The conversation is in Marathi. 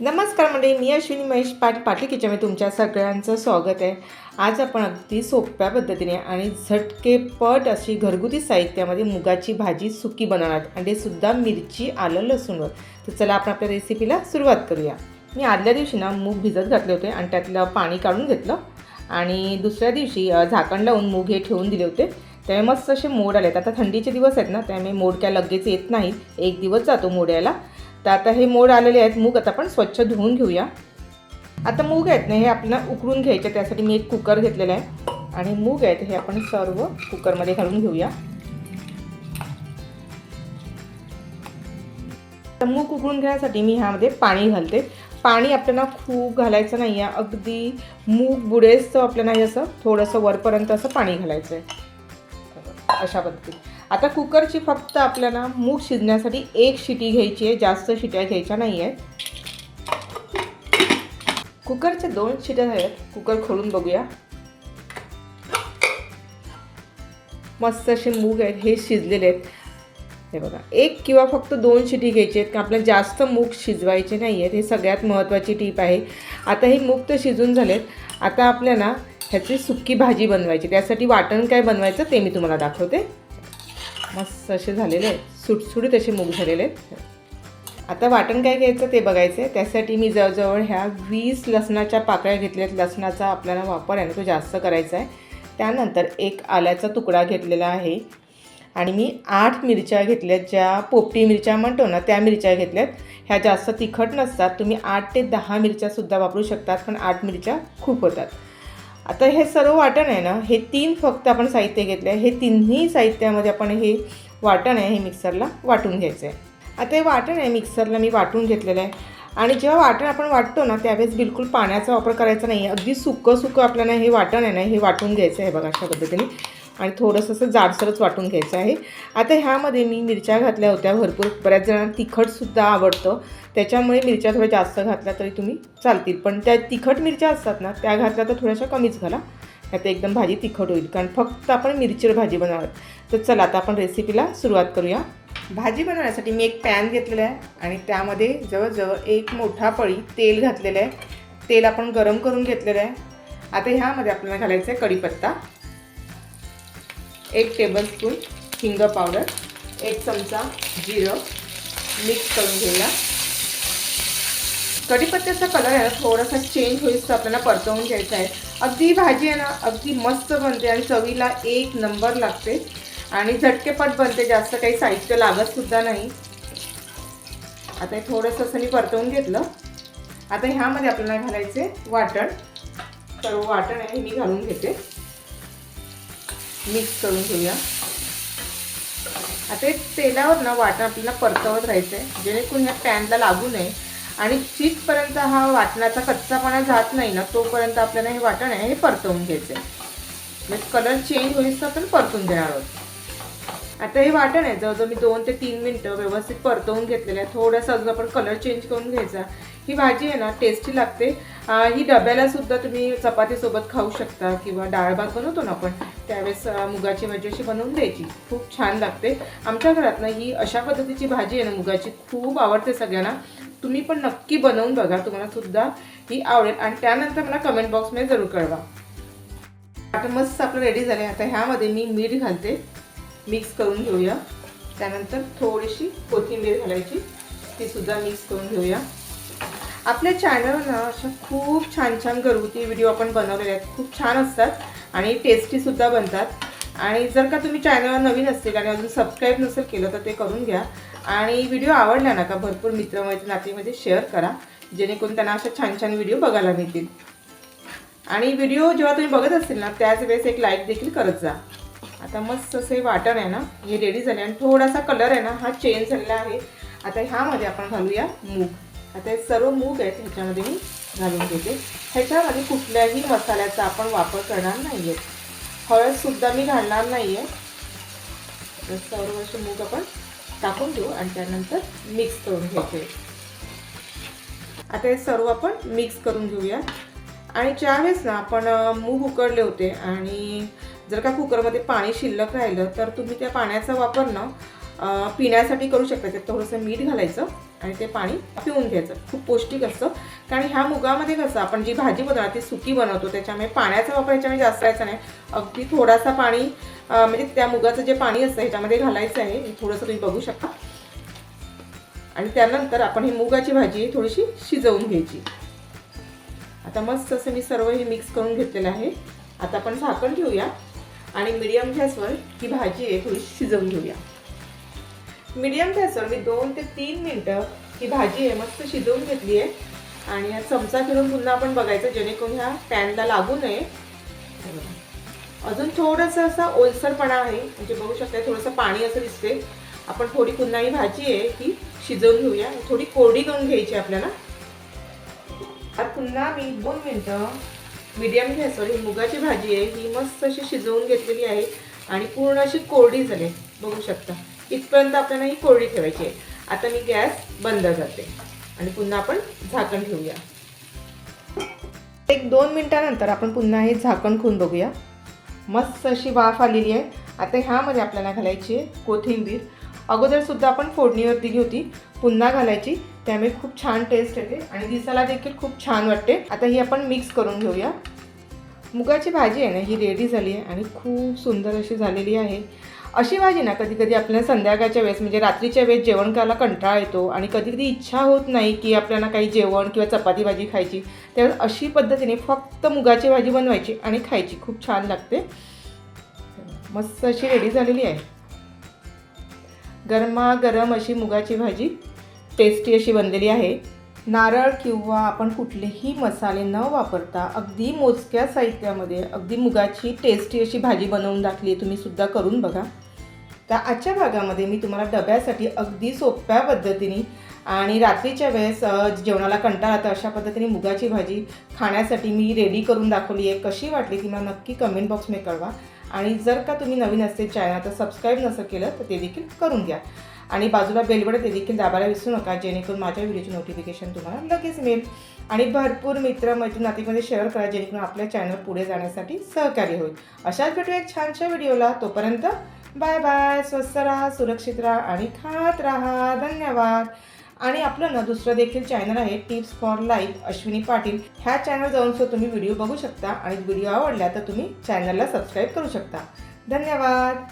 नमस्कार मंडळी मी अश्विनी महेश पाट पाटील किचनमध्ये तुमच्या सगळ्यांचं स्वागत आहे. आज आपण अगदी सोप्या पद्धतीने आणि झटकेपट अशी घरगुती साहित्यामध्ये मुगाची भाजी सुकी बनवणार आणि सुद्धा मिरची आलं लसूणवर. तर चला आपण आपल्या रेसिपीला सुरुवात करूया. मी आदल्या दिवशी ना मूग भिजत घातले होते आणि त्यातलं पाणी काढून घेतलं. आणि दुसऱ्या दिवशी झाकण लावून मूग हे ठेवून दिले होते. त्यामुळे मस्त असे मोड आले आता थंडीचे दिवस आहेत ना त्यामुळे मोड काय लगेच येत नाहीत एक दिवस जातो मोड यायला तर आता हे मोड आलेले आहेत. मूग आता आपण स्वच्छ धुवून घेऊया. आता मूग आहेत ना हे आपल्याला उकळून घ्यायचे त्यासाठी मी एक कुकर घेतलेला आहे. आणि मूग आहेत हे आपण सर्व कुकरमध्ये घालून घेऊया. तर मूग उकळून घेण्यासाठी मी ह्यामध्ये पाणी घालते. पाणी आपल्याला खूप घालायचं नाही आहे अगदी मूग बुडेसचं आपल्याला हे असं थोडंसं वरपर्यंत असं पाणी घालायचं आहे अशा पद्धतीने. आता कुकरची फक्त आपल्याला मूग शिजण्यासाठी एक शिटी घ्यायची आहे. जास्त शिट्या घ्यायच्या नाही आहेत कुकरच्या दोन शिट्या झाल्यात कुकर खोलून बघूया. मस्त असे मूग आहेत. हे शिजलेले आहेत. हे बघा. एक किंवा फक्त दोन शिटी घ्यायची आहेत. का आपल्याला जास्त मूग शिजवायचे नाही आहेत हे सगळ्यात महत्त्वाची टीप आहे. आता हे मूग तर शिजून झालेत. आता आपल्याला ह्याची सुक्की भाजी बनवायची. त्यासाठी वाटण काय बनवायचं ते मी तुम्हाला दाखवते. मस्त असे झालेले आहेत. सुटसुटीत असे मूग झालेले आहेत. आता वाटण काय घ्यायचं ते बघायचं आहे. त्यासाठी मी जवळजवळ ह्या वीस लसणाच्या पाकळ्या घेतल्या आहेत लसणाचा आपल्याला वापर आहे ना तो जास्त करायचा आहे. त्यानंतर एक आल्याचा तुकडा घेतलेला आहे. आणि मी आठ मिरच्या घेतल्यात. ज्या पोपटी मिरच्या म्हणतो ना त्या मिरच्या घेतल्यात. ह्या जास्त तिखट नसतात. तुम्ही आठ ते दहा मिरच्यासुद्धा वापरू शकतात. पण आठ मिरच्या खूप होतात. आता हे सर्व वाटण आहे ना हे तीन फक्त आपण साहित्य घेतले आहे. हे तिन्ही साहित्यामध्ये आपण हे वाटण आहे हे मिक्सरला वाटून घ्यायचं आहे आता हे वाटण आहे मिक्सरला मी वाटून घेतलेलं आहे. आणि जेव्हा वाटण आपण वाटतो ना त्यावेळेस बिलकुल पाण्याचा वापर करायचा नाही अगदी सुकं सुकं आपल्याला हे वाटण आहे ना हे वाटून घ्यायचं आहे बघा अशा पद्धतीने. आणि थोडंसं असं जाडसरच वाटून घ्यायचं आहे. आता ह्यामध्ये मी मिरच्या घातल्या होत्या भरपूर. बऱ्याच जणांना तिखटसुद्धा आवडतं. त्याच्यामुळे मिरच्या थोड्या जास्त घातल्या तरी तुम्ही चालतील. पण त्या तिखट मिरच्या असतात ना त्या घातल्या तर थोड्याशा कमीच घाला. आता एकदम भाजी तिखट होईल. कारण फक्त आपण मिरचीवर भाजी बनवणार. तर चला आता आपण रेसिपीला सुरुवात करूया. भाजी बनवण्यासाठी मी एक पॅन घेतलेला आहे आणि त्यामध्ये जवळजवळ एक मोठा पळी तेल घातलेलं आहे. तेल आपण गरम करून घेतलेलं आहे. आता ह्यामध्ये आपल्याला घालायचं आहे कढीपत्ता. एक टेबलस्पून हिंग पावडर एक चमचा जिरं मिक्स करून घ्यायला. कढीपत्त्याचा कलर आहे ना थोडासा चेंज होईल तर आपल्याला परतवून घ्यायचा आहे. अगदी भाजी आहे ना अगदी मस्त बनते आणि चवीला एक नंबर लागते. आणि झटकेपट बनते जास्त काही साहित्य लागतसुद्धा नाही. आता हे थोडंसं असं मी परतवून घेतलं. आता ह्यामध्ये आपल्याला घालायचे वाटण. तर वाटण आहे मी घालून घेते. मिक्स करून घेऊया. आता हे तेलावर ना वाटण आपल्याला परतवत राहायचं आहे जेणेकरून ह्या पॅनला लागू नये. आणि जिथपर्यंत हा वाटणाचा कच्चापणा जात नाही ना तोपर्यंत आपल्याला हे वाटण आहे हे परतवून घ्यायचं आहे म्हणजे कलर चेंज होईल तर आपण परतून देणार आहोत. आता हे वाटण आहे जवळजवळ मी दोन ते तीन मिनटं व्यवस्थित परतवून घेतलेलं आहे. थोडंसं अजून आपण कलर चेंज करून घ्यायचा. ही भाजी आहे ना टेस्टी लागते. ही डब्याला सुद्धा तुम्ही चपातीसोबत खाऊ शकता किंवा डाळ भात बनवतो ना आपण त्यावेळेस मुगाची भाजी अशी बनवून द्यायची. खूप छान लागते. आमच्या घरात ना ही अशा पद्धतीची भाजी आहे ना मुगाची खूप आवडते सगळ्यांना. तुम्ही पण नक्की बनवून बघा तुम्हाला सुद्धा ही आवडेल. आणि त्यानंतर मला कमेंट बॉक्समध्ये जरूर कळवा. आता मस्त आपलं रेडी झाले आता ह्यामध्ये मी मीठ घालते. मिक्स करून घेऊया. त्यानंतर थोडीशी कोथिंबीर घालायची. ती सुद्धा मिक्स करून घेऊया. आपल्या चॅनलवर ना अशा खूप छान छान घरगुती व्हिडिओ आपण बनवलेले आहेत. खूप छान असतात आणि टेस्टीसुद्धा बनतात. आणि जर का तुम्ही चॅनलवर नवीन असतील आणि अजून सबस्क्राईब नसेल केलं तर ते करून घ्या. आणि व्हिडिओ आवडला ना का भरपूर मित्रमैत्री नातेमध्ये शेअर करा. जेणेकरून त्यांना अशा छान छान व्हिडिओ बघायला मिळतील. आणि व्हिडिओ जेव्हा तुम्ही बघत असतील ना त्याच वेळेस एक लाईक देखील करत जा. आता मस्त असे वाटण आहे ना हे रेडी झाले. आणि थोडासा कलर आहे ना हा चेंज झालेला आहे. आता ह्यामध्ये आपण घालूया मूग. आता हे सर्व मूग आहेत ह्याच्यामध्ये मी घालून घेते. ह्याच्यामध्ये कुठल्याही मसाल्याचा आपण वापर करणार नाही आहे हळदसुद्धा मी घालणार नाही आहे तर सर्व असे मूग आपण टाकून घेऊ आणि त्यानंतर मिक्स करून घेते. आता हे सर्व आपण मिक्स करून घेऊया. आणि ज्यावेळेस ना आपण मूग उकडले होते आणि जर का कुकरमध्ये पाणी शिल्लक राहिलं तर तुम्ही त्या पाण्याचा वापर ना पिण्यासाठी करू शकता. त्यात थोडंसं मीठ घालायचं. आणि ते पाणी पिऊन घ्यायचं. खूप पौष्टिक असतं. कारण ह्या मुगामध्ये कसं आपण जी भाजी बनवतो ती सुकी बनवतो त्याच्यामुळे पाण्याचा वापर याच्यामध्ये जास्त करायचा नाही. अगदी थोडासा पाणी म्हणजे त्या मुगाचं जे पाणी असतं ह्याच्यामध्ये घालायचं आहे. हे थोडंसं तुम्ही बघू शकता. आणि त्यानंतर आपण ही मुगाची भाजी थोडीशी शिजवून घ्यायची. आता मस्त असं मी सर्व हे मिक्स करून घेतलेलं आहे. आता आपण झाकण ठेवूया. आणि मिडियम गॅसवर ही भाजी आहे थोडी शिजवून घेऊया. मीडियम गॅसवर मी दोन ते तीन मिनटं ही भाजी आहे मस्त शिजवून घेतली आहे. आणि हा चमचा फिरून पुन्हा आपण बघायचं जेणेकरून ह्या पॅनला लागू नये. अजून थोडंसं असा ओलसरपणा आहे. म्हणजे बघू शकता थोडंसं पाणी असं दिसते आपण थोडी पुन्हा ही भाजी आहे ही शिजवून घेऊया. थोडी कोरडी करून घ्यायची आपल्याला. आता पुन्हा मी दोन मिनटं मीडियम गॅसवर ही मुगाची भाजी आहे ही मस्त अशी शिजवून घेतलेली आहे. आणि पूर्ण अशी कोरडी झाली बघू शकता. इथपर्यंत आपल्याला ही कोरडी ठेवायची आहे. आता मी गॅस बंद करते. आणि पुन्हा आपण झाकण ठेवूया. एक दोन मिनटानंतर आपण पुन्हा हे झाकण खून बघूया. मस्त अशी वाफ आलेली आहे. आता ह्यामध्ये आपल्याला घालायची आहे कोथिंबीर. अगोदरसुद्धा आपण फोडणीवर दिली होती पुन्हा घालायची. त्यामुळे खूप छान टेस्ट येते आणि दिसायला देखील खूप छान वाटते. आता ही आपण मिक्स करून घेऊया. मुगाची भाजी आहे ना ही रेडी झाली आहे आणि खूप सुंदर अशी झालेली आहे. अशी भाजी ना कधी कधी आपल्याला संध्याकाळच्या वेळेस म्हणजे रात्रीच्या वेळेस जेवण करायला कंटाळा येतो आणि कधी कधी इच्छा होत नाही की आपल्याला काही जेवण किंवा चपाती भाजी खायची त्यावेळेस अशी पद्धतीने फक्त मुगाची भाजी बनवायची आणि खायची. खूप छान लागते. मस्त अशी रेडी झालेली आहे. गरमागरम अशी मुगाची भाजी टेस्टी अशी बनलेली आहे. नारळ किंवा आपण कुठलेही मसाले न वापरता अगदी मोजक्या साहित्यामध्ये अगदी मुगाची टेस्टी अशी भाजी बनवून दाखली आहे तुम्ही सुद्धा करून बघा. तर आजच्या भागामध्ये मी तुम्हाला डब्यासाठी अगदी सोप्या पद्धतीने आणि रात्रीच्या वेळेस जेवणाला कंटाळा तर अशा पद्धतीने मुगाची भाजी खाण्यासाठी मी रेडी करून दाखवली आहे. कशी वाटली ती मला नक्की कमेंट बॉक्समध्ये कळवा. आणि जर का तुम्ही नवीन असते चॅनल तर सबस्क्राईब नसं केलं तर ते देखील करून घ्या. आणि बाजूला बेलबड ते देखील दाबायला विसरू नका जेणेकरून माझ्या व्हिडिओची नोटिफिकेशन तुम्हाला लगेच मिळेल. आणि भरपूर मित्र मैत्री नातेमध्ये शेअर करा जेणेकरून आपल्या चॅनल पुढे जाण्यासाठी सहकार्य होईल. अशाच भेटू एक छानशा व्हिडिओला तोपर्यंत बाय बाय स्वस्त राहा सुरक्षित राहा आणि खात राहा. धन्यवाद. आणि आपलं ना दुसरं देखील चॅनल आहे tips for life Ashwini Patil. ह्या चॅनल जाऊन सुद्धा तुम्ही व्हिडिओ बघू शकता आणि व्हिडिओ आवडला तर तुम्ही चॅनलला सबस्क्राईब करू शकता. धन्यवाद.